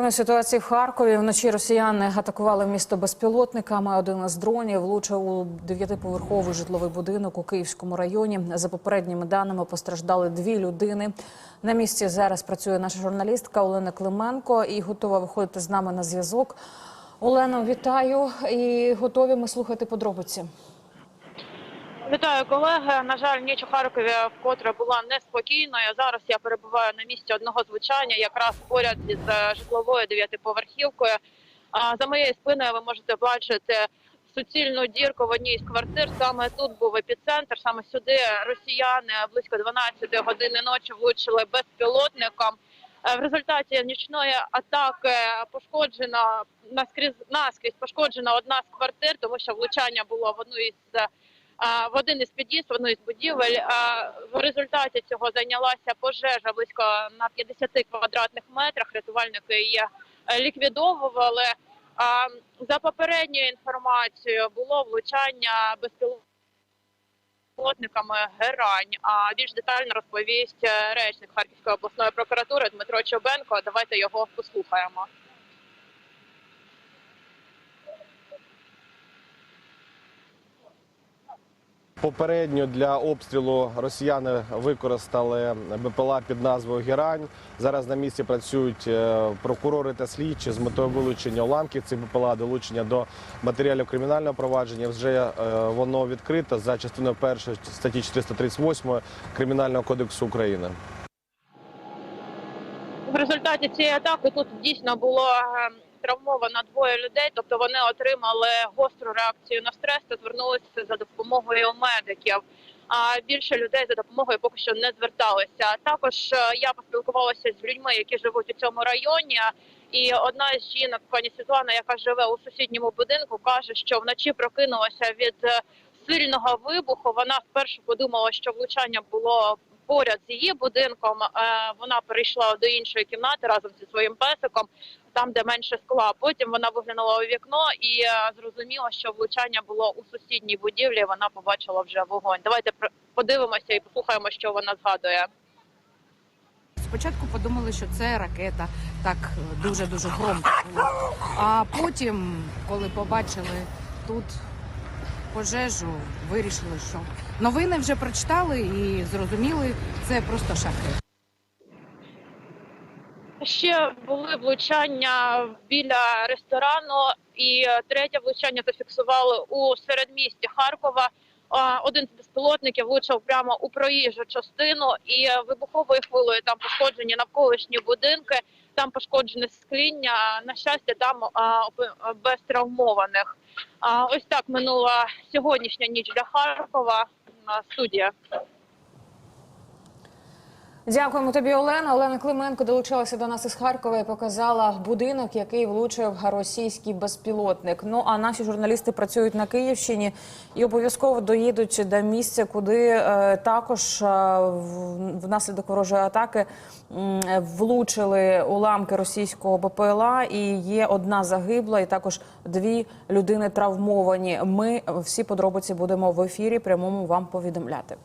На ситуації в Харкові вночі росіяни атакували місто безпілотниками. Один із дронів влучив у дев'ятиповерховий житловий будинок у Київському районі. За попередніми даними постраждали дві людини. На місці зараз працює наша журналістка Олена Клименко і готова виходити з нами на зв'язок. Олено, вітаю і готові ми слухати подробиці. Вітаю, колеги. На жаль, ніч у Харкові вкотре була неспокійною. Зараз я перебуваю на місці одного звучання, якраз поряд із е, житловою дев'ятиповерхівкою. А за моєю спиною ви можете бачити суцільну дірку в одній з квартир. Саме тут був епіцентр. Саме сюди росіяни близько 12 години ночі влучили безпілотником. Е, В результаті нічної атаки пошкоджена наскрізь наскрізь пошкоджена одна з квартир, тому що влучання було в одну із е, в один із під'їзд, в одну із будівель. В результаті цього зайнялася пожежа близько на 50 квадратних метрах. Рятувальники її е, ліквідовували. За попередньою інформацією було влучання безпілотниками герань. А більш детально розповість е, речник Харківської обласної прокуратури Дмитро Чобенко. Давайте його послухаємо. Попередньо для обстрілу росіяни використали БПЛА під назвою Герань. Зараз на місці працюють е, прокурори та слідчі з метою вилучення уламків цих БПЛА, долучення до матеріалів кримінального провадження. Вже е, воно відкрито за частиною першої статті 438 Кримінального кодексу України. В результаті цієї атаки тут дійсно було е, травмовано двоє людей, тобто вони отримали гостру реакцію на стрес та звернулися за допомогою медиків. А більше людей за допомогою поки що не зверталися. Також е, я поспілкувалася з людьми, які живуть у цьому районі. І одна з жінок, пані Світлана, яка живе у сусідньому будинку, каже, що вночі прокинулася від е, сильного вибуху. Вона спершу подумала, що влучання було поряд з її будинком. Е, Вона перейшла до іншої кімнати разом зі своїм песиком, там де менше скла. Потім вона виглянула у вікно і е, зрозуміла, що влучання було у сусідній будівлі. Вона побачила вже вогонь. Давайте подивимося і послухаємо, що вона згадує. Спочатку подумали, що це ракета, так дуже дуже громко було. А потім, коли побачили тут пожежу, вирішили, що новини вже прочитали і зрозуміли, це просто шахи. Ще були влучання біля ресторану, і третє влучання зафіксували у середмісті Харкова. Один з безпілотників влучив прямо у проїжджу частину, і вибуховою хвилею там пошкоджені навколишні будинки, там пошкоджене скління. На щастя, там без травмованих. Ось так минула сьогоднішня ніч для Харкова. А, Студія. Дякуємо тобі, Олена. Олена Клименко долучилася до нас із Харкова і показала будинок, який влучив російський безпілотник. Ну а наші журналісти працюють на Київщині і обов'язково доїдуть до місця, куди е, також е, внаслідок ворожої атаки влучили уламки російського БПЛА. І є одна загибла, і також дві людини травмовані. Ми всі подробиці будемо в ефірі прямому вам повідомляти.